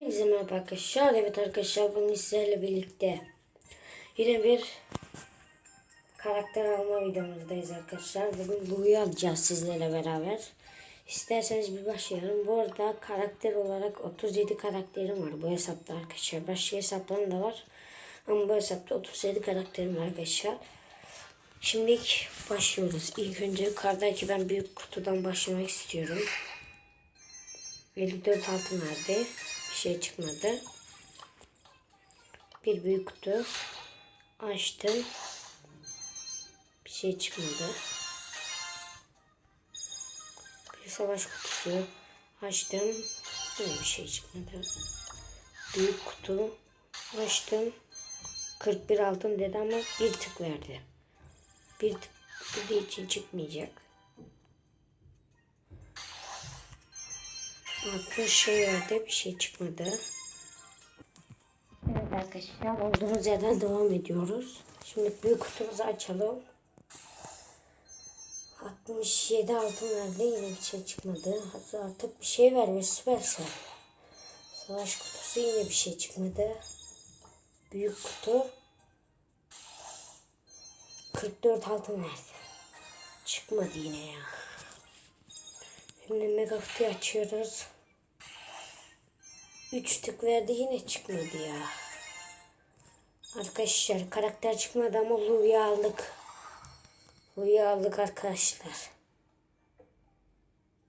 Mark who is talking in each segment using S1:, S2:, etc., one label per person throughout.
S1: Herkese merhaba arkadaşlar. Evet arkadaşlar bugün sizlerle birlikte yine bir karakter alma videomuzdayız arkadaşlar. Bugün Lou'yu alacağız sizlerle beraber. İsterseniz bir başlayalım. Bu arada karakter olarak 37 karakterim var bu hesapta arkadaşlar. Başka hesaplarım da var. Ama bu hesapta 37 karakterim var arkadaşlar. Şimdi başlıyoruz. İlk önce yukarıdaki ben büyük kutudan başlamak istiyorum. 54 altın verdi. Bir şey çıkmadı. Bir büyük kutu. Açtım. Bir şey çıkmadı. Bir savaş kutusu. Açtım. Yine bir şey çıkmadı. Büyük kutu. Açtım. 41 altın dedi ama bir tık verdi. Bir tık dediği için çıkmayacak. Verdi bir şey çıkmadı. Evet arkadaşlar olduğumuz yerden devam ediyoruz. Şimdi büyük kutumuzu açalım. 67 altın verdi yine bir şey çıkmadı. Hatta artık bir şey vermiş süperse. Savaş kutusu yine bir şey çıkmadı. Büyük kutu 44 altın verdi. Çıkmadı yine ya. Şimdi mega kutuyu açıyoruz. 3 tık verdi yine çıkmadı ya. Arkadaşlar karakter çıkmadı ama Lou'yu aldık. Lou'yu aldık arkadaşlar.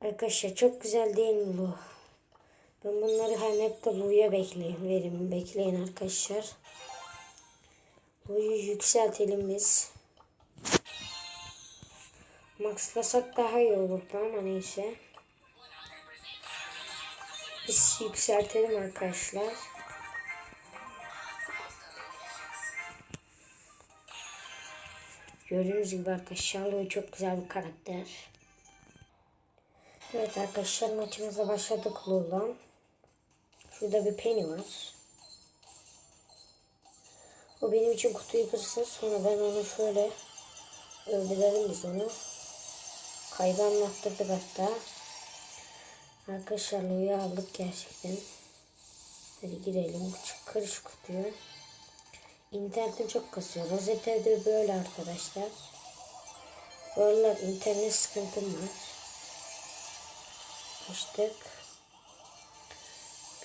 S1: Arkadaşlar çok güzel değil mi bu? Ben bunları hani hep de Lou'ya bekleyin. Verin bekleyin arkadaşlar. Lou'yu yükseltelim biz. Maxlasak daha iyi olurdu ama neyse. Biz yükseltelim arkadaşlar. Gördüğünüz gibi arkadaşlar Louis çok güzel bir karakter. Evet arkadaşlar maçımıza başladık Lou'la. Şurada bir Penny var. O benim için kutuyu kırsın sonra ben onu şöyle öldürelim biz onu. Kaybı anlattırdık hatta. Arkadaşlar Lou'yu aldık gerçekten. Hadi girelim. Kır şu kutuyu. İnternetim çok kasıyor. Rozete de böyle arkadaşlar. Bu internet sıkıntım var. Açtık.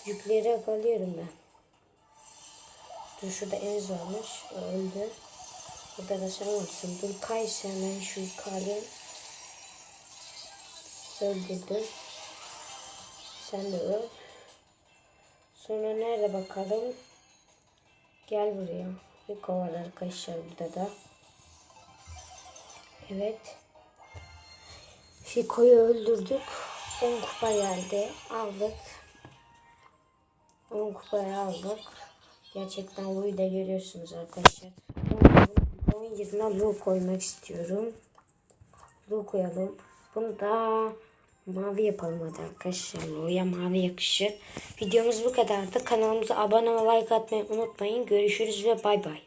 S1: Büyükleri alıyorum ben. Dur şurada Enzo varmış. O öldü. Burada da sen varsın. Dur kaysa hemen şu yukarıya. Öldürdüm. Sen de öl. Sonra nerede bakalım? Gel buraya. Bir kovar arkadaşlar burada da. Evet. Fiko'yu öldürdük. 10 kupa geldi. Aldık. 10 kupayı aldık. Gerçekten Lu'yu da görüyorsunuz arkadaşlar. Onun yerine Lu koymak istiyorum. Lu koyalım. Bunu da mavi yapalım hadi arkadaşlar. Lu'ya mavi yakışır. Videomuz bu kadardı. Kanalımıza abone ve like atmayı unutmayın. Görüşürüz ve bay bay.